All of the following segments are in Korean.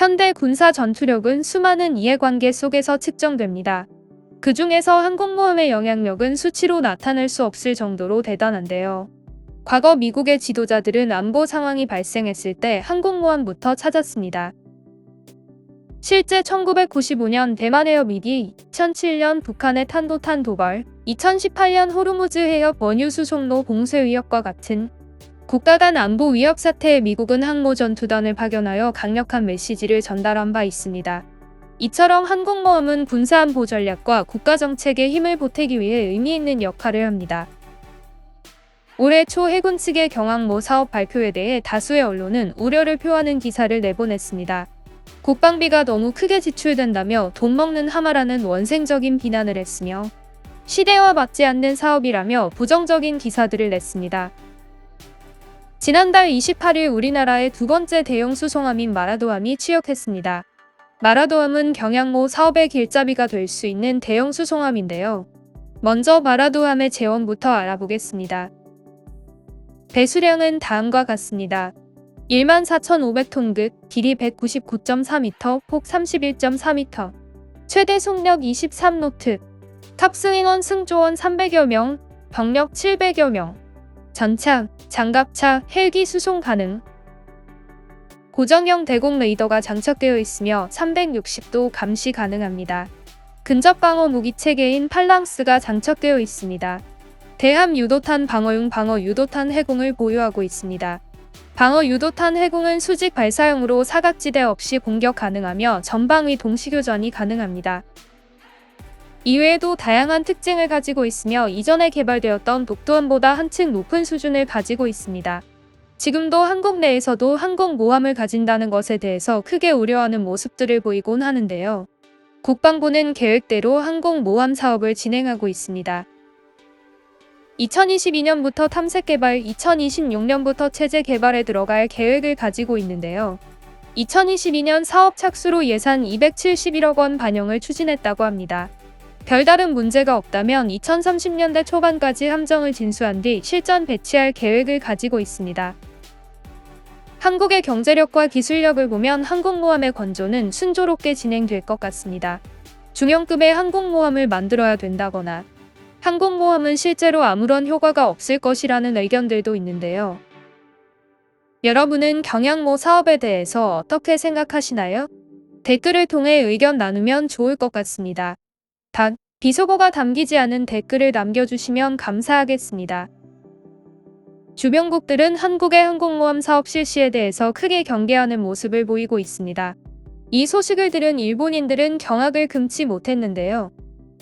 현대 군사 전투력은 수많은 이해관계 속에서 측정됩니다. 그 중에서 항공모함의 영향력은 수치로 나타낼 수 없을 정도로 대단한데요. 과거 미국의 지도자들은 안보 상황이 발생했을 때 항공모함부터 찾았습니다. 실제 1995년 대만 에어미디, 2007년 북한의 탄도탄 도발, 2018년 호르무즈 해협 원유 수송로 봉쇄 위협과 같은 국가 간 안보 위협 사태에 미국은 항모 전투단을 파견하여 강력한 메시지를 전달한 바 있습니다. 이처럼 항공모함은 군사안보 전략과 국가 정책에 힘을 보태기 위해 의미 있는 역할을 합니다. 올해 초 해군 측의 경항모 사업 발표에 대해 다수의 언론은 우려를 표하는 기사를 내보냈습니다. 국방비가 너무 크게 지출된다며 돈 먹는 하마라는 원생적인 비난을 했으며 시대와 맞지 않는 사업이라며 부정적인 기사들을 냈습니다. 지난달 28일 우리나라의 두 번째 대형 수송함인 마라도함이 취역했습니다. 마라도함은 경양모 사업의 길잡이가 될 수 있는 대형 수송함인데요. 먼저 마라도함의 재원부터 알아보겠습니다. 배수량은 다음과 같습니다. 14,500톤급, 길이 199.4m, 폭 31.4m, 최대 속력 23노트, 탑승 인원 승조원 300여 명, 병력 700여 명, 전차, 장갑차, 헬기 수송 가능. 고정형 대공 레이더가 장착되어 있으며 360도 감시 가능합니다. 근접 방어 무기 체계인 팔랑스가 장착되어 있습니다. 대함 유도탄 방어용 방어 유도탄 해공을 보유하고 있습니다. 방어 유도탄 해공은 수직 발사형으로 사각지대 없이 공격 가능하며 전방위 동시교전이 가능합니다. 이외에도 다양한 특징을 가지고 있으며 이전에 개발되었던 독도함보다 한층 높은 수준을 가지고 있습니다. 지금도 한국 내에서도 항공 모함을 가진다는 것에 대해서 크게 우려하는 모습들을 보이곤 하는데요. 국방부는 계획대로 항공 모함 사업을 진행하고 있습니다. 2022년부터 탐색 개발, 2026년부터 체제 개발에 들어갈 계획을 가지고 있는데요. 2022년 사업 착수로 예산 271억 원 반영을 추진했다고 합니다. 별다른 문제가 없다면 2030년대 초반까지 함정을 진수한 뒤 실전 배치할 계획을 가지고 있습니다. 한국의 경제력과 기술력을 보면 항공모함의 건조는 순조롭게 진행될 것 같습니다. 중형급의 항공모함을 만들어야 된다거나 항공모함은 실제로 아무런 효과가 없을 것이라는 의견들도 있는데요. 여러분은 경양모 사업에 대해서 어떻게 생각하시나요? 댓글을 통해 의견 나누면 좋을 것 같습니다. 단, 비속어가 담기지 않은 댓글을 남겨주시면 감사하겠습니다. 주변국들은 한국의 항공모함 사업 실시에 대해서 크게 경계하는 모습을 보이고 있습니다. 이 소식을 들은 일본인들은 경악을 금치 못했는데요.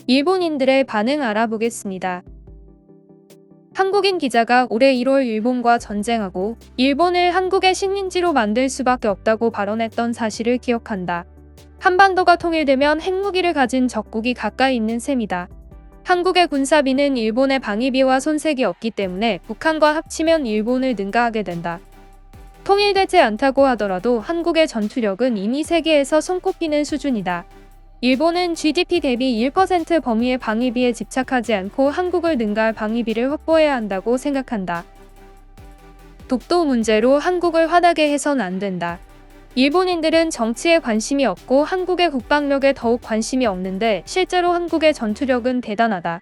일본인들의 반응 알아보겠습니다. 한국인 기자가 올해 1월 일본과 전쟁하고 일본을 한국의 식민지로 만들 수밖에 없다고 발언했던 사실을 기억한다. 한반도가 통일되면 핵무기를 가진 적국이 가까이 있는 셈이다. 한국의 군사비는 일본의 방위비와 손색이 없기 때문에 북한과 합치면 일본을 능가하게 된다. 통일되지 않다고 하더라도 한국의 전투력은 이미 세계에서 손꼽히는 수준이다. 일본은 GDP 대비 1% 범위의 방위비에 집착하지 않고 한국을 능가할 방위비를 확보해야 한다고 생각한다. 독도 문제로 한국을 화나게 해선 안 된다. 일본인들은 정치에 관심이 없고 한국의 국방력에 더욱 관심이 없는데 실제로 한국의 전투력은 대단하다.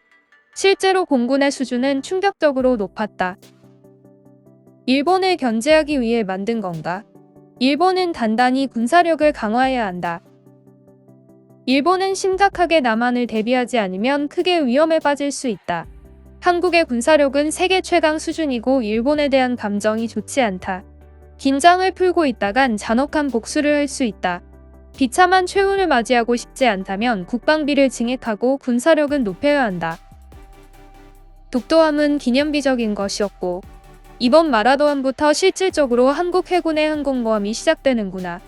실제로 공군의 수준은 충격적으로 높았다. 일본을 견제하기 위해 만든 건가? 일본은 단단히 군사력을 강화해야 한다. 일본은 심각하게 남한을 대비하지 않으면 크게 위험에 빠질 수 있다. 한국의 군사력은 세계 최강 수준이고 일본에 대한 감정이 좋지 않다. 긴장을 풀고 있다간 잔혹한 복수를 할 수 있다. 비참한 최후를 맞이하고 싶지 않다면 국방비를 증액하고 군사력은 높여야 한다. 독도함은 기념비적인 것이었고 이번 마라도함부터 실질적으로 한국 해군의 항공모함이 시작되는구나.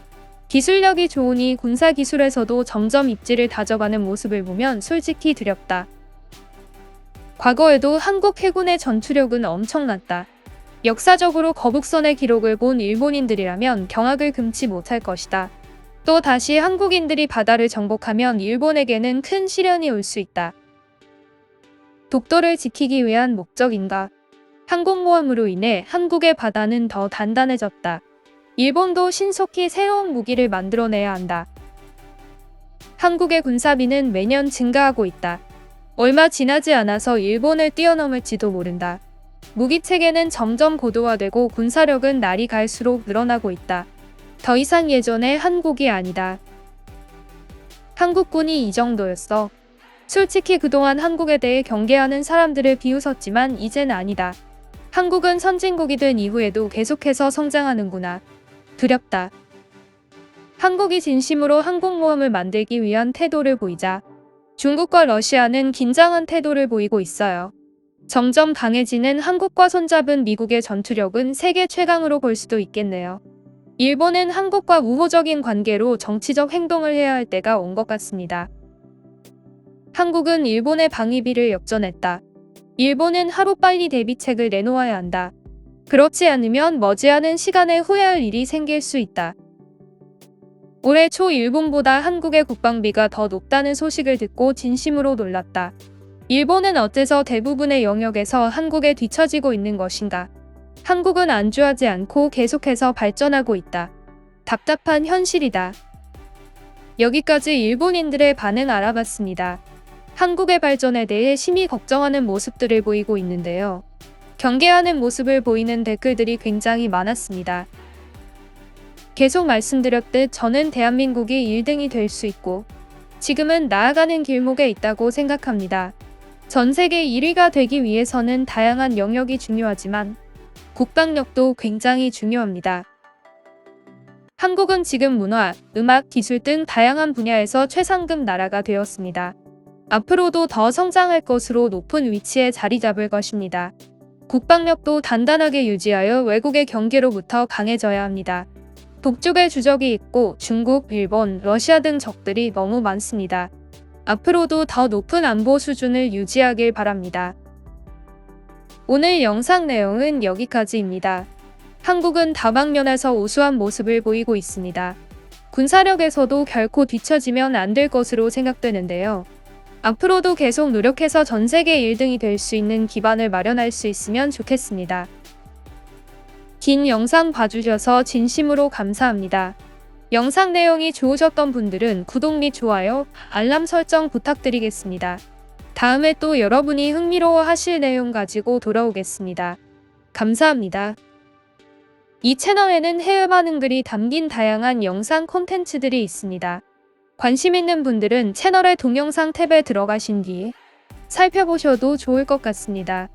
기술력이 좋으니 군사 기술에서도 점점 입지를 다져가는 모습을 보면 솔직히 두렵다. 과거에도 한국 해군의 전투력은 엄청났다. 역사적으로 거북선의 기록을 본 일본인들이라면 경악을 금치 못할 것이다. 또 다시 한국인들이 바다를 정복하면 일본에게는 큰 시련이 올 수 있다. 독도를 지키기 위한 목적인가? 항공모함으로 인해 한국의 바다는 더 단단해졌다. 일본도 신속히 새로운 무기를 만들어내야 한다. 한국의 군사비는 매년 증가하고 있다. 얼마 지나지 않아서 일본을 뛰어넘을지도 모른다. 무기 체계는 점점 고도화되고 군사력은 날이 갈수록 늘어나고 있다. 더 이상 예전의 한국이 아니다. 한국군이 이 정도였어. 솔직히 그동안 한국에 대해 경계하는 사람들을 비웃었지만 이젠 아니다. 한국은 선진국이 된 이후에도 계속해서 성장하는구나. 두렵다. 한국이 진심으로 항공모함을 만들기 위한 태도를 보이자 중국과 러시아는 긴장한 태도를 보이고 있어요. 점점 강해지는 한국과 손잡은 미국의 전투력은 세계 최강으로 볼 수도 있겠네요. 일본은 한국과 우호적인 관계로 정치적 행동을 해야 할 때가 온 것 같습니다. 한국은 일본의 방위비를 역전했다. 일본은 하루빨리 대비책을 내놓아야 한다. 그렇지 않으면 머지않은 시간에 후회할 일이 생길 수 있다. 올해 초 일본보다 한국의 국방비가 더 높다는 소식을 듣고 진심으로 놀랐다. 일본은 어째서 대부분의 영역에서 한국에 뒤처지고 있는 것인가? 한국은 안주하지 않고 계속해서 발전하고 있다. 답답한 현실이다. 여기까지 일본인들의 반응 알아봤습니다. 한국의 발전에 대해 심히 걱정하는 모습들을 보이고 있는데요. 경계하는 모습을 보이는 댓글들이 굉장히 많았습니다. 계속 말씀드렸듯 저는 대한민국이 1등이 될 수 있고 지금은 나아가는 길목에 있다고 생각합니다. 전 세계 1위가 되기 위해서는 다양한 영역이 중요하지만 국방력도 굉장히 중요합니다. 한국은 지금 문화, 음악, 기술 등 다양한 분야에서 최상급 나라가 되었습니다. 앞으로도 더 성장할 것으로 높은 위치에 자리 잡을 것입니다. 국방력도 단단하게 유지하여 외국의 경계로부터 강해져야 합니다. 북쪽에 주적이 있고 중국, 일본, 러시아 등 적들이 너무 많습니다. 앞으로도 더 높은 안보 수준을 유지하길 바랍니다. 오늘 영상 내용은 여기까지입니다. 한국은 다방면에서 우수한 모습을 보이고 있습니다. 군사력에서도 결코 뒤처지면 안 될 것으로 생각되는데요. 앞으로도 계속 노력해서 전 세계 1등이 될 수 있는 기반을 마련할 수 있으면 좋겠습니다. 긴 영상 봐주셔서 진심으로 감사합니다. 영상 내용이 좋으셨던 분들은 구독 및 좋아요, 알람 설정 부탁드리겠습니다. 다음에 또 여러분이 흥미로워 하실 내용 가지고 돌아오겠습니다. 감사합니다. 이 채널에는 해외 반응글이 담긴 다양한 영상 콘텐츠들이 있습니다. 관심 있는 분들은 채널의 동영상 탭에 들어가신 뒤에 살펴보셔도 좋을 것 같습니다.